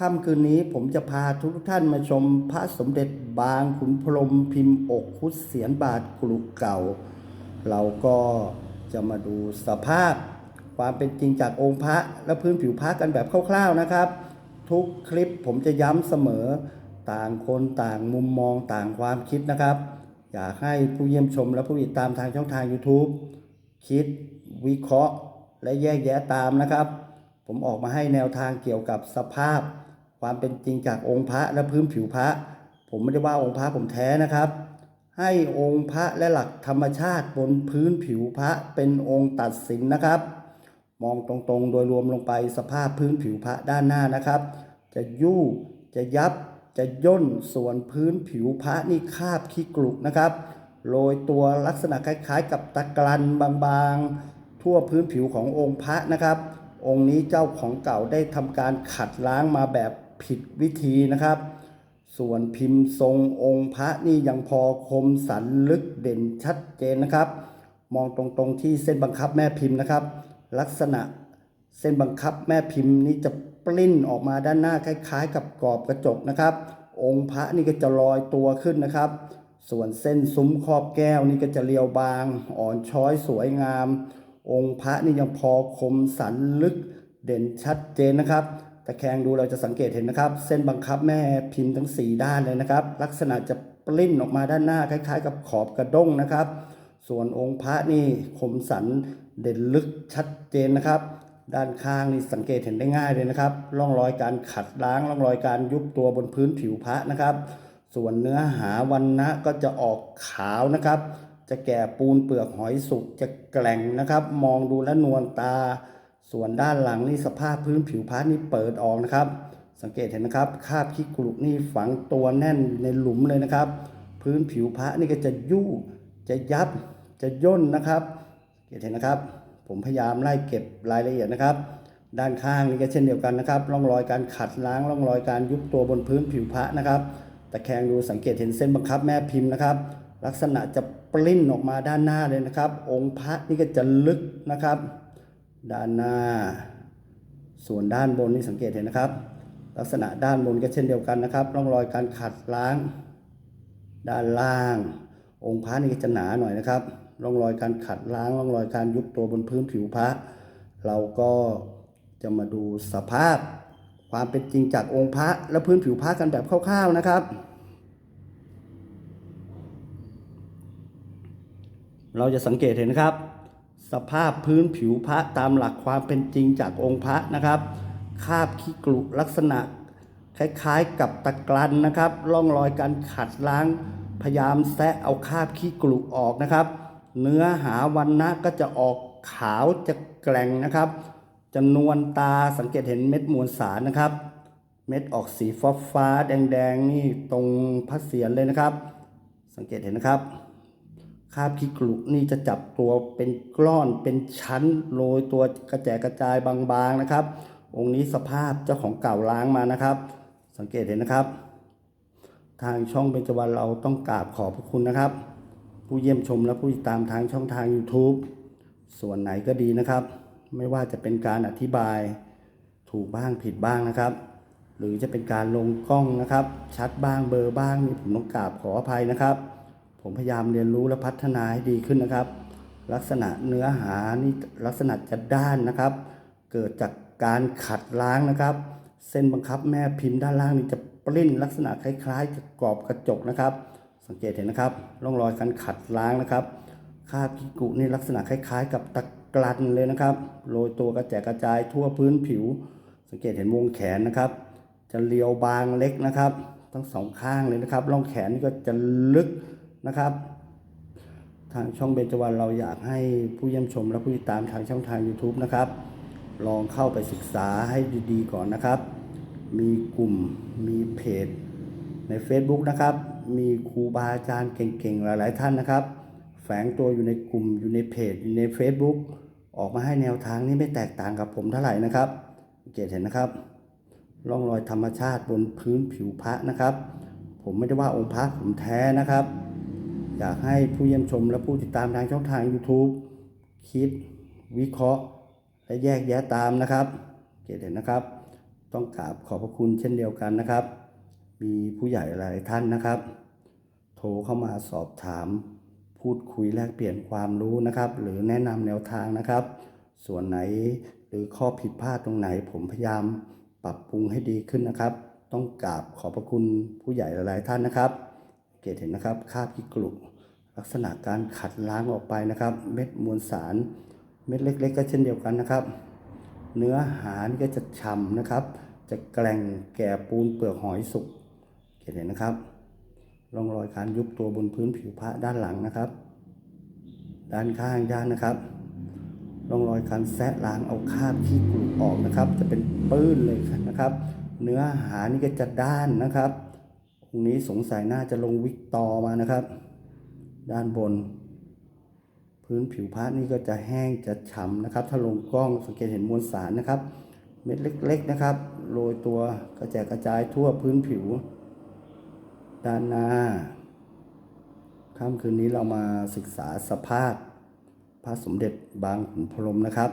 ค่ำคืนนี้ผมจะพาทุกท่านมาชมพระสมเด็จบางขุนพรหมพิมพ์อกคุดเสียนบาทกรุเก่า เราก็จะมาดูสภาพความเป็นจริงจากองค์พระและพื้นผิวพระกันแบบคร่าวๆนะครับ ทุกคลิปผมจะย้ำเสมอต่างคนต่างมุมมองต่างความคิดนะครับ อยากให้ผู้เยี่ยมชมและผู้ติดตามทางช่องทาง YouTube คิดวิเคราะห์และแยกแยะตามนะครับ ผมออกมาให้แนวทางเกี่ยวกับสภาพ ความเป็นจริงจากองค์พระและพื้นผิวพระ ผมไม่ได้ว่าองค์พระผมแท้นะครับ ให้องค์พระและหลักธรรมชาติบนพื้นผิวพระเป็นองค์ตัดสินนะครับ มองตรงๆโดยรวมลงไปสภาพพื้นผิวพระด้านหน้านะครับ จะยู่จะยับจะย่นส่วนพื้นผิวพระนี่คาบขี้กลุกนะครับโรยตัวลักษณะคล้ายๆ กับตะกรันบางๆ ทั่วพื้นผิวขององค์พระนะครับ องค์นี้เจ้าของเก่าได้ทำการขัดล้างมาแบบ ผิดวิธีนะครับ ส่วนพิมพ์ทรงองค์พระนี่ยังพอคมสันลึกเด่นชัดเจนนะครับ มองตรงๆที่เส้นบังคับแม่พิมพ์นะครับ ลักษณะเส้นบังคับแม่พิมพ์นี่จะปลิ้นออกมาด้านหน้าคล้าย ๆ กับกรอบกระจกนะครับ องค์พระนี่ก็จะลอยตัวขึ้นนะครับ ส่วนเส้นซุ้มครอบแก้วนี่ก็จะเรียวบาง อ่อนช้อยสวยงาม องค์พระนี่ยังพอคมสันลึกเด่นชัดเจนนะครับ ตะแคงดูเราจะสังเกตเห็นนะครับ เส้นบังคับแม่พิมพ์ทั้ง 4 ด้านเลยนะครับ ลักษณะจะปลิ้นออกมาด้านหน้าคล้าย ๆ กับขอบกระด้งนะครับ ส่วนองค์พระนี่คมสันเด่นลึกชัดเจนนะครับ ด้านข้างนี่สังเกตเห็นได้ง่ายเลยนะครับร่องรอยการขัดล้างร่องรอยการยุบตัวบนพื้นผิวพระนะครับ ส่วนเนื้อหาวันนะก็จะออกขาวนะครับ จะแก่ปูนเปลือกหอยสุกจะแกล่งนะครับ มองดูและนวลตา ส่วนด้านหลังนี่สภาพพื้นผิวพระนี่เปิดออกนะครับ สังเกตเห็นนะครับคราบขี้กรุนี่ฝังตัวแน่นในหลุมเลยนะครับ พื้นผิวพระนี่ก็จะยู่จะยับจะย่นนะครับเกตเห็นนะครับ ผมพยายามไล่เก็บรายละเอียดนะครับ ด้านข้างนี่ก็เช่นเดียวกันนะครับร่องรอยการขัดล้างร่องรอยการยุบตัวบนพื้นผิวพระนะครับตะแคงดูสังเกตเห็นเส้นบังคับแม่พิมพ์นะครับ ลักษณะจะปลิ้นออกมาด้านหน้าเลยนะครับ องค์พระนี่ก็จะลึกนะครับ ด้านหน้า ส่วนด้านบนนี่สังเกตเห็นนะครับ ลักษณะด้านบนก็เช่นเดียวกันนะครับร่องรอยการขัดล้าง ด้านล่าง องค์พระนี่จะหนาหน่อยนะครับร่องรอยการขัดล้างร่องรอยการยุบตัวบนพื้นผิวพระเราก็จะมาดูสภาพความเป็นจริงจากองค์พระและพื้นผิวพระกันแบบคร่าวๆนะครับ เราจะสังเกตเห็นนะครับ สภาพพื้นผิวพระตามหลักความเป็นจริงจากองค์พระนะครับ คาบขี้กรุลักษณะ คล้ายๆกับตะกรันนะครับ ร่องรอยการขัดล้าง พยายามแซะเอาคาบขี้กรุออกนะครับ เนื้อหาวันนะก็จะออกขาวจะแกร่งนะครับจะนวลตาสังเกตเห็นเม็ดมวลสารนะครับ เม็ดออกสีฟ้าฟ้าแดงๆนี่ตรงพระเศียรเลยนะครับ สังเกตเห็นนะครับ คราบขี้กรุนี่จะจับตัวเป็นกล้อนเป็นชั้นโรยตัวกระแจกระจายบางๆนะครับ องค์นี้สภาพเจ้าของเก่าล้างมานะครับ สังเกตเห็นนะครับ ทางช่องเบญจวรรณเราต้องกราบขอบพระคุณนะครับ ผู้เยี่ยมชมและผู้ติดตามทางช่องทาง YouTube ส่วนไหนก็ดีนะครับ ไม่ว่าจะเป็นการอธิบายถูกบ้างผิดบ้างนะครับ หรือจะเป็นการลงกล้องนะครับ ชัดบ้างเบลอบ้างนี่ผมต้องกราบขออภัยนะครับ ผมพยายามเรียนรู้และพัฒนาให้ดีขึ้นนะครับ ลักษณะเนื้อหานี่ลักษณะจะด้านนะครับ เกิดจากการขัดล้างนะครับ เส้นบังคับแม่พิมพ์ด้านล่างนี่จะปลิ้นลักษณะคล้ายๆกับกรอบกระจกนะครับ สังเกตเห็นนะครับร่องรอยการขัดล้างนะครับคาบกิกุนี่ลักษณะคล้าย ๆ กับตะกรันเลยนะครับโรยตัวกระจกกระจายทั่วพื้นผิว สังเกตเห็นวงแขนนะครับ จะเรียวบางเล็กนะครับ ทั้งสองข้างเลยนะครับร่องแขนนี่ก็จะลึก นะครับ ทางช่องเบญจวรรณเราอยากให้ผู้เยี่ยมชมและผู้ติดตามทางช่องทาง YouTube นะครับ ลองเข้าไปศึกษาให้ดีๆก่อนนะครับ มีกลุ่มมีเพจใน Facebook นะครับ มีครูบาอาจารย์เก่งๆ หลายๆ ท่านนะครับ แฝงตัวอยู่ในกลุ่มอยู่ในเพจอยู่ใน Facebook ออกมาให้แนวทางนี้ไม่แตกต่างกับผมเท่าไหร่นะครับเกตเห็นนะครับร่องรอยธรรมชาติบนพื้นผิวพระนะครับ ผมไม่ได้ว่าองค์พระผมแท้นะครับ อยากให้ผู้เยี่ยมชมและผู้ติดตามทางช่องทาง YouTube คิดวิเคราะห์ และแยกแยะตามนะครับเกตเห็นนะครับ ต้องกราบขอบพระคุณเช่นเดียวกันนะครับ มีผู้ใหญ่หลายท่านนะครับ โทรเข้ามาสอบถาม พูดคุยแลกเปลี่ยนความรู้นะครับ หรือแนะนำแนวทางนะครับ ส่วนไหนหรือข้อผิดพลาดตรงไหน ผมพยายามปรับปรุงให้ดีขึ้นนะครับ ต้องกราบขอบพระคุณผู้ใหญ่หลายท่านนะครับ เกตเห็นนะครับคราบพิกลุลักษณะการขัดล้างออกไปนะครับ เม็ดมวลสาร เม็ดเล็ก ๆ ก็เช่นเดียวกันนะครับ เนื้อหานี่ก็จะฉ่ำนะครับ จะแกร่งแก่ปูนเปลือกหอยสุกเห็นนะครับร่องรอยการยุบตัวบนพื้นผิวพระด้านหลังนะครับ ด้านข้างด้านนะครับร่องรอยการแซะล้างเอาคราบขี้กรูออกนะครับ จะเป็นปื้นเลยนะครับ เนื้อหานี่ก็จะด้านนะครับ องนี้สงสัยน่าจะลงวิกตอมานะครับ ด้านบน พื้นผิวพระนี่ก็จะแห้งจะฉ่ำนะครับ ถ้าลงกล้องสังเกตเห็นมวลสารนะครับ เม็ดเล็ก ๆนะครับโรยตัวกระจายกระจายทั่วพื้นผิว ด้านหน้าค่ำคืนนี้เรามาศึกษาสภาพพระสมเด็จบางขุนพรมนะครับ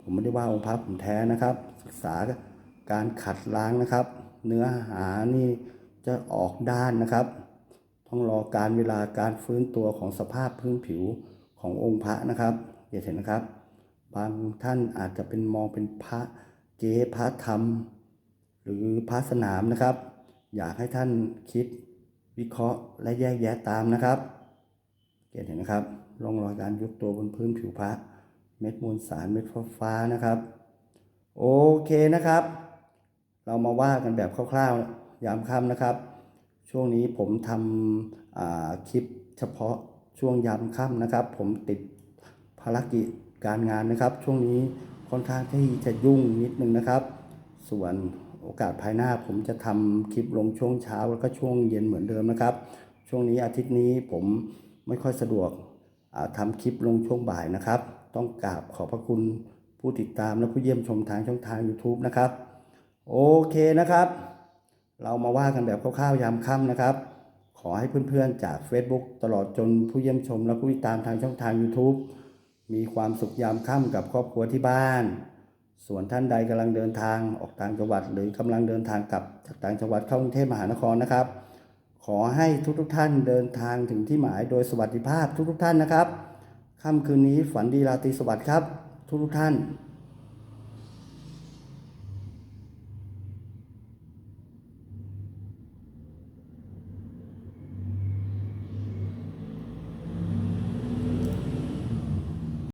ผมไม่ได้ว่าองค์พระผมแท้นะครับ ศึกษาการขัดล้างนะครับ เนื้อหานี่ จะออกด้านนะครับ ต้องรอการเวลาการฟื้นตัวของสภาพพื้นผิวขององค์พระนะครับอย่าเห็นนะครับ บางท่านอาจจะเป็นมองเป็นพระเก๊พระธรรม หรือพระสนามนะครับ อยากให้ท่านคิดวิเคราะห์และแยกแยะตามนะครับเห็นนะครับร่องรอยการยุบตัวบนพื้นผิวพระ เม็ดมวลสารเม็ดฟ้าฟ้าๆนะครับ โอเคนะครับ เรามาว่ากันแบบคร่าวๆ ยามค่ำนะครับ ช่วงนี้ผมทำคลิปเฉพาะช่วงยามค่ำนะครับ ผมติดภารกิจการงานนะครับ ช่วงนี้ค่อนข้างที่จะยุ่งนิดนึงนะครับ ส่วนโอกาสภายหน้าผมจะทำคลิปลงช่วงเช้าแล้วก็ช่วงเย็นเหมือนเดิมนะครับ ช่วงนี้อาทิตย์นี้ผมไม่ค่อยสะดวกอ่าทำคลิปลงช่วงบ่ายนะครับ ต้องกราบขอบพระคุณผู้ติดตามและผู้เยี่ยมชมทางช่องทาง YouTube นะครับ โอเคนะครับ เรามาว่ากันแบบคร่าวๆยามค่ำนะครับ ขอให้เพื่อนๆจาก Facebook ตลอดจนผู้เยี่ยมชมและผู้ติดตามทางช่องทาง YouTube มีความสุขยามค่ำกับครอบครัวที่บ้าน ส่วนท่านใดกำลังเดินทางออกต่างจังหวัด หรือกำลังเดินทางกลับจากต่างจังหวัดเข้ากรุงเทพมหานครนะครับ ขอให้ทุกๆท่านเดินทางถึงที่หมายโดยสวัสดิภาพทุกๆท่านนะครับค่ำคืนนี้ฝันดีราตรีสวัสดิ์ครับ ทุกๆท่าน